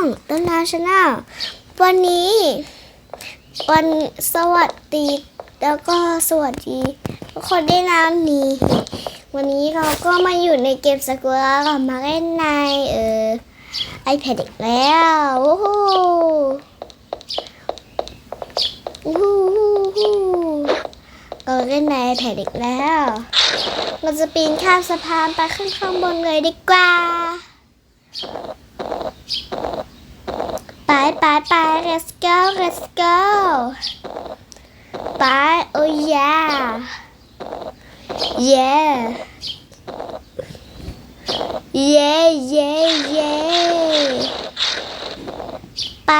องต้นนาชาแนลวันนี้ วันสวัสดี แล้วก็สวัสดี ทุกคนได้วยนะนี่วันนี้เราก็มาอยู่ในเกมสกุลเรามาเล่นในเออ iPad อีกแล้วโอ้โหโอ้โหเราเล่นใน iPad อีกแล้ว เราจะปีนข้ามสะพานไปขึ้นข้างบนเลยดีกว่า ไปไปไป let's go let's go ไป oh yeah yeah yeah yeah yeah ไป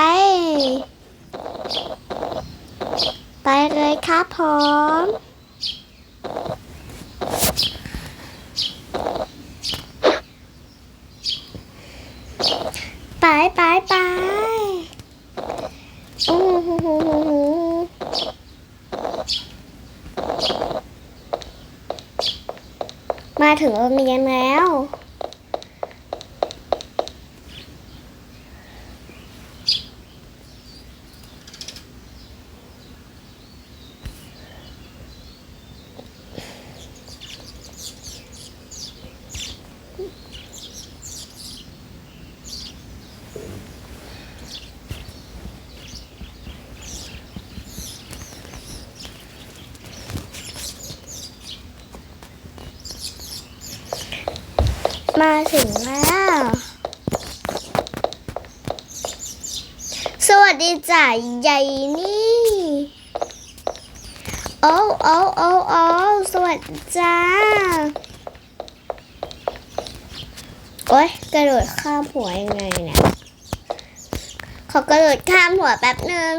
ไปเลยครับผมไปไปไปอู้หูหูหูหู มาถึงโรงเรียนแล้ว มาถึงแล้ว สวัสดีจ่าใหญ่นี่ โอ้โอ้โอ้โอ้สวัสดีจ้า โอ๊ย กระโดดข้ามหัวยังไงเนี่ยขอกระโดดข้ามหัวแป๊บหนึ่ง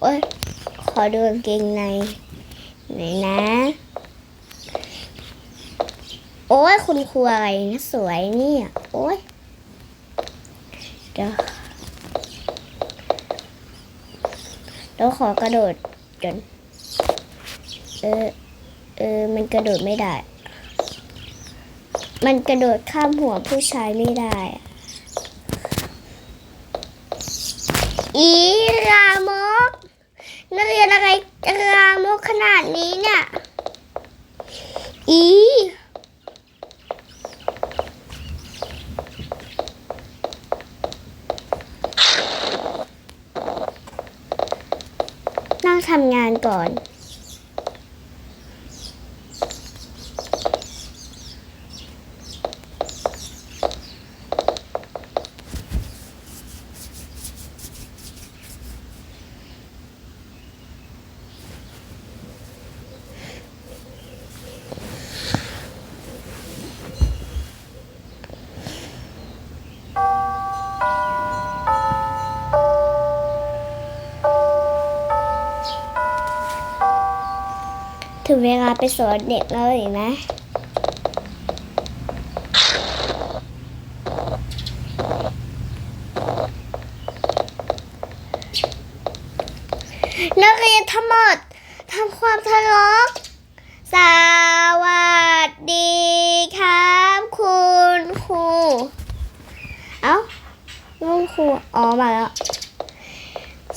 โอ๊ย ขอดูกางเกงในไหนนะ โอ้ยคุณครูอะไรนะสวยเนี่ย โอ้ยเดี๋ยวเดี๋ยวขอกระโดดจนเออเออมันกระโดดไม่ได้ มันกระโดดข้ามหัวผู้ชายไม่ได้อะอีรามกนักเรียนอะไรรามกขนาดนี้เนี่ย อี ทำงานก่อน ถึงเวลาไปสอนเด็กแล้วอีกนะนักเรียนทั้งหมดทำความเคารพสวัสดีครับคุณครู เอ้าคุณครู อ๋อ มาแล้ว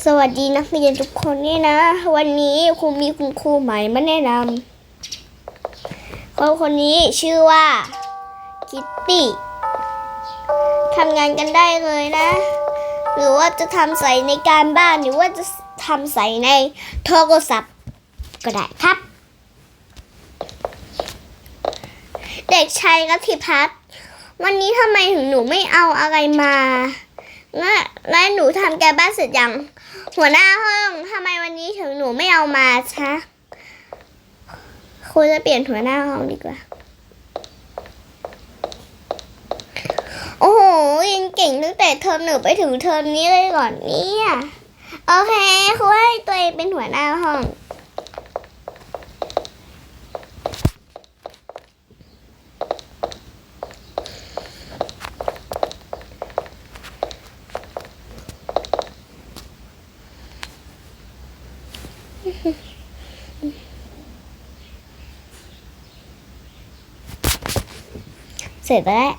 สวัสดีนักเรียนทุกคนนี่นะ วันนี้ครูมีคุณครูใหม่มาแนะนำคนคนนี้ชื่อว่าคิตตี้ทำงานกันได้เลยนะ หรือว่าจะทำใส่ในการบ้านหรือว่าจะทำใส่ในโทรศัพท์ก็ได้ครับ เด็กชายรัติพัฒน์วันนี้ทำไมถึงหนูไม่เอาอะไรมา และและหนูทำการบ้านเสร็จยัง หัวหน้าห้องทำไมวันนี้ถึงหนูไม่เอามาชะครูจะเปลี่ยนหัวหน้าห้องดีกว่า โอ้โหยังเก่งตั้งแต่เทอมหนึ่งไปถึงเทอมนี้เลยก่อนเนี่ย โอเคครูให้ตัวเองเป็นหัวหน้าห้อง เสร็จแล้ว